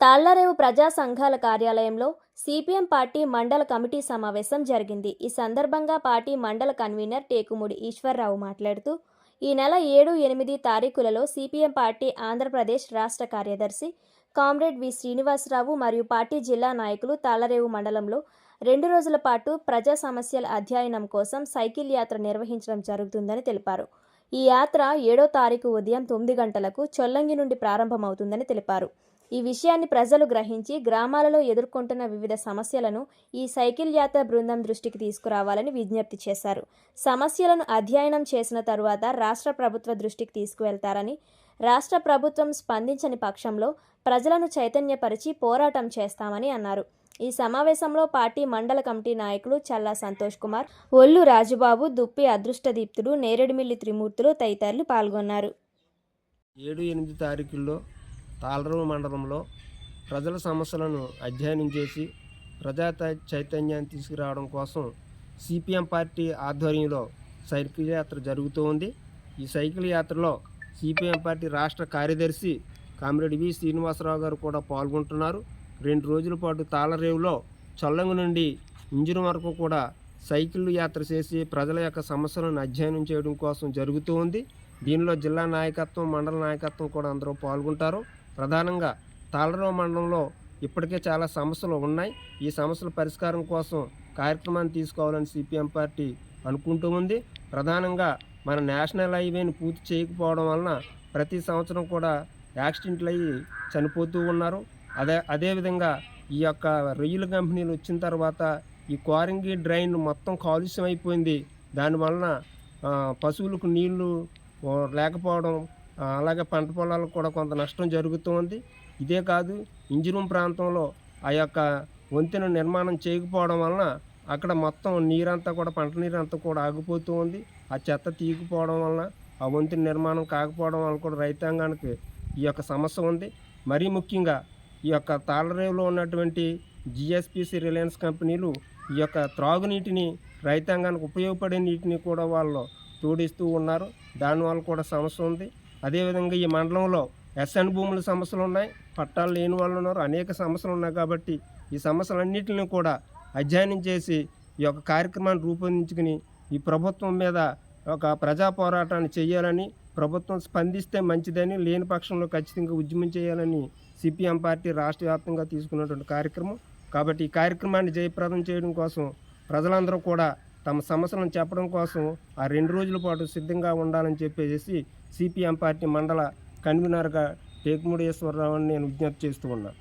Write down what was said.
తాళ్ళరేవు ప్రజా సంఘాల కార్యాలయంలో సిపిఎం పార్టీ మండల కమిటీ సమావేశం జరిగింది. ఈ సందర్భంగా పార్టీ మండల కన్వీనర్ టేకుముడి ఈశ్వర్రావు మాట్లాడుతూ ఈ నెల ఏడు ఎనిమిది తారీఖులలో సిపిఎం పార్టీ ఆంధ్రప్రదేశ్ రాష్ట్ర కార్యదర్శి కామ్రేడ్ వి. శ్రీనివాసరావు మరియు పార్టీ జిల్లా నాయకులు తాళ్ళరేవు మండలంలో రెండు రోజుల పాటు ప్రజా సమస్యల అధ్యయనం కోసం సైకిల్ యాత్ర నిర్వహించడం జరుగుతుందని తెలిపారు. ఈ యాత్ర ఏడో తారీఖు ఉదయం తొమ్మిది గంటలకు చొల్లంగి నుండి ప్రారంభమవుతుందని తెలిపారు. ఈ విషయాన్ని ప్రజలు గ్రహించి గ్రామాలలో ఎదుర్కొంటున్న వివిధ సమస్యలను ఈ సైకిల్ యాత్ర బృందం దృష్టికి తీసుకురావాలని విజ్ఞప్తి చేశారు. సమస్యలను అధ్యయనం చేసిన తరువాత రాష్ట్ర ప్రభుత్వ దృష్టికి తీసుకువెళ్తారని రాష్ట్ర ప్రభుత్వం స్పందించని పక్షంలో ప్రజలను చైతన్యపరిచి పోరాటం చేస్తామని అన్నారు. ఈ సమావేశంలో పార్టీ మండల కమిటీ నాయకులు చల్లా సంతోష్ కుమార్ ఒల్లు రాజుబాబు దుప్పి అదృష్టదీప్తుడు నేరేడుమిల్లి త్రిమూర్తులు తదితరులు పాల్గొన్నారు. ఏడు ఎనిమిది తారీఖుల్లో తాళరవు మండలంలో ప్రజల సమస్యలను అధ్యయనం చేసి ప్రజా చైతన్యాన్ని తీసుకురావడం కోసం సిపిఎం పార్టీ ఆధ్వర్యంలో సైకిల్ యాత్ర జరుగుతూ ఉంది. ఈ సైకిల్ యాత్రలో సిపిఎం పార్టీ రాష్ట్ర కార్యదర్శి కామ్రేడ్ వి శ్రీనివాసరావు గారు కూడా పాల్గొంటున్నారు. రెండు రోజుల పాటు తాళరేవులో చల్లంగు నుండి ఇంజురు వరకు కూడా సైకిల్ యాత్ర చేసి ప్రజల యొక్క సమస్యలను అధ్యయనం చేయడం కోసం జరుగుతూ ఉంది. దీనిలో జిల్లా నాయకత్వం మండల నాయకత్వం కూడా అందరూ పాల్గొంటారు. ప్రధానంగా తాళరావు మండలంలో ఇప్పటికే చాలా సమస్యలు ఉన్నాయి. ఈ సమస్యల పరిష్కారం కోసం కార్యక్రమాన్ని తీసుకోవాలని సిపిఎం పార్టీ అనుకుంటూ ఉంది. ప్రధానంగా మన నేషనల్ హైవేని పూర్తి చేయకపోవడం వలన ప్రతి సంవత్సరం కూడా యాక్సిడెంట్లు అయ్యి చనిపోతూ ఉన్నారు. అదే అదేవిధంగా ఈ యొక్క రొయ్యల కంపెనీలు వచ్చిన తర్వాత ఈ క్వారింగి డ్రైన్ మొత్తం కాలుష్యం అయిపోయింది. దానివలన పశువులకు నీళ్ళు లేకపోవడం అలాగే పంట పొలాలకు కూడా కొంత నష్టం జరుగుతూ ఉంది. ఇదే కాదు ఇంజరం ప్రాంతంలో ఆ యొక్క వంతెన నిర్మాణం చేయకపోవడం వలన అక్కడ మొత్తం నీరంతా కూడా పంట నీరంతా కూడా ఆగిపోతూ ఉంది. ఆ చెత్త తీయకపోవడం వలన ఆ వంతెన నిర్మాణం కాకపోవడం వలన కూడా రైతాంగానికి ఈ యొక్క సమస్య ఉంది. మరీ ముఖ్యంగా ఈ యొక్క తాళరేవులో ఉన్నటువంటి జిఎస్పిసి రిలయన్స్ కంపెనీలు ఈ యొక్క త్రాగునీటిని రైతాంగానికి ఉపయోగపడే నీటిని కూడా వాళ్ళు తోడిస్తూ ఉన్నారు. దానివల్ల కూడా సమస్య ఉంది. అదేవిధంగా ఈ మండలంలో ఎస్ఎన్ భూముల సమస్యలు ఉన్నాయి పట్టాలు లేని వాళ్ళు ఉన్నారు అనేక సమస్యలు ఉన్నాయి కాబట్టి ఈ సమస్యలన్నింటిని కూడా అధ్యయనం చేసి ఈ యొక్క కార్యక్రమాన్ని రూపొందించుకుని ఈ ప్రభుత్వం మీద ఒక ప్రజా పోరాటాన్ని చేయాలని ప్రభుత్వం స్పందిస్తే మంచిదని లేని పక్షంలో ఖచ్చితంగా ఉద్యమం చేయాలని సిపిఎం పార్టీ రాష్ట్ర వ్యాప్తంగా తీసుకున్నటువంటి కార్యక్రమం. కాబట్టి ఈ కార్యక్రమాన్ని జయప్రదం చేయడం కోసం ప్రజలందరూ కూడా తమ సమస్యలను చెప్పడం కోసం ఆ రెండు రోజుల పాటు సిద్ధంగా ఉండాలని చెప్పేసి సిపిఎం పార్టీ మండల కన్వీనర్గా టేకుముడేశ్వరరావుని నేను విజ్ఞప్తి చేస్తూ ఉన్నాను